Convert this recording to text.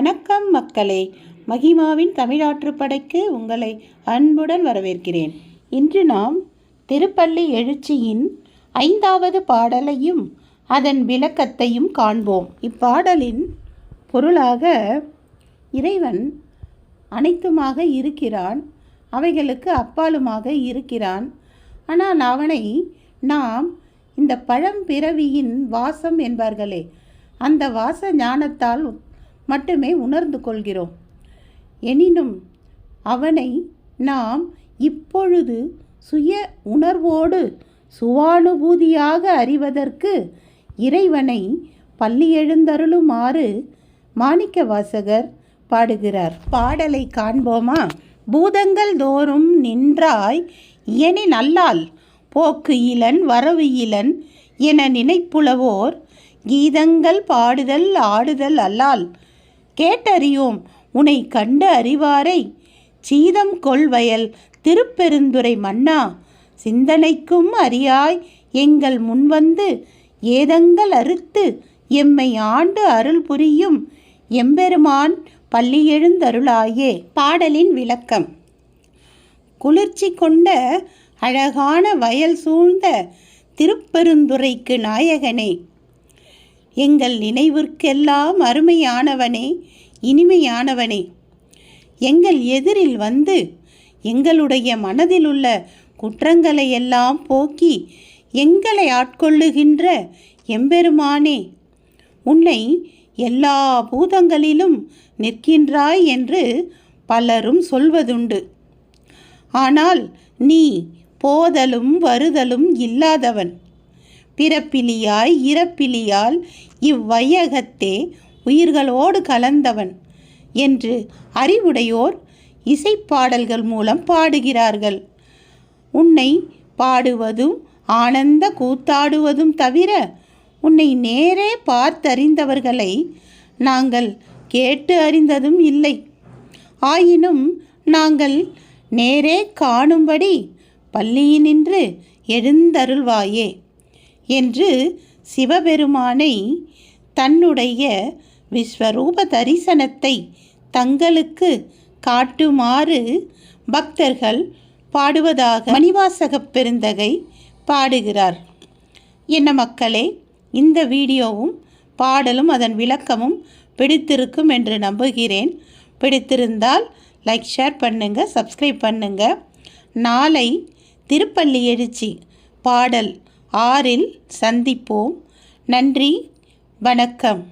வணக்கம் மக்களே. மகிமாவின் தமிழாற்றுப்படைக்கு உங்களை அன்புடன் வரவேற்கிறேன். இன்று நாம் திருப்பள்ளி எழுச்சியின் ஐந்தாவது பாடலையும் அதன் விளக்கத்தையும் காண்போம். இப்பாடலின் பொருளாக இறைவன் அனைத்துமாக இருக்கிறான் அவைகளுக்கு அப்பாலுமாக இருக்கிறான். ஆனால் அவனை நாம் இந்த பழம்பிறவியின் வாசம் என்பார்களே. அந்த வாச ஞானத்தால் மட்டுமே உணர்ந்து கொள்கிறோம். எனினும் அவனை நாம் இப்பொழுது சுய உணர்வோடு சுவானுபூதியாக அறிவதற்கு இறைவனை பள்ளி எழுந்தருளுமாறு மாணிக்க வாசகர் பாடுகிறார். பாடலை காண்போமா? பூதங்கள் தோறும் நின்றாய் இயனி நல்லால் போக்கு இலன் வரவு இலன் என நினைப்புலவோர் கீதங்கள் பாடுதல் ஆடுதல் அல்லால் கேட்டறியோம். உனை கண்டு அறிவாரை சீதம் கொள்வயல் திருப்பெருந்துரை மன்னா. சிந்தனைக்கும் அறியாய் எங்கள் முன்வந்து ஏதங்கள் அறுத்து எம்மை ஆண்டு அருள் புரியும் எம்பெருமான் பள்ளி எழுந்தருளாயே பாடலின் விளக்கம். குளிர்ச்சி கொண்ட அழகான வயல் சூழ்ந்த திருப்பெருந்துறைக்கு நாயகனே எங்கள் நினைவிற்கெல்லாம் அருமையானவனே இனிமையானவனே. எங்கள் எதிரில் வந்து எங்களுடைய மனதிலுள்ள குற்றங்களை எல்லாம் போக்கி எங்களை ஆட்கொள்ளுகின்ற எம்பெருமானே உன்னை எல்லா பூதங்களிலும் நிற்கின்றாய் என்று பலரும் சொல்வதுண்டு. ஆனால் நீ போதலும் வருதலும் இல்லாதவன். பிறப்பிலியாய் இறப்பிலியால் இவ்வையகத்தே உயிர்களோடு கலந்தவன் என்று அறிவுடையோர் இசைப்பாடல்கள் மூலம் பாடுகிறார்கள். உன்னை பாடுவதும் ஆனந்த கூத்தாடுவதும் தவிர உன்னை நேரே பார்த்தறிந்தவர்களை நாங்கள் கேட்டு அறிந்ததும் இல்லை. ஆயினும் நாங்கள் நேரே காணும்படி பள்ளியினின்று எழுந்தருள்வாயே. என்று சிவபெருமானை தன்னுடைய விஸ்வரூப தரிசனத்தை தங்களுக்கு காட்டுமாறு பக்தர்கள் பாடுவதாக மணிவாசகப் பெருந்தகை பாடுகிறார். என்ன மக்களே இந்த வீடியோவும் பாடலும் அதன் விளக்கமும் பிடித்திருக்கும் என்று நம்புகிறேன். பிடித்திருந்தால் லைக் ஷேர் பண்ணுங்கள் சப்ஸ்கிரைப் பண்ணுங்கள் நாளை திருப்பள்ளி எழுச்சி பாடல் ஆறில் சந்திப்போம். நன்றி. வணக்கம்.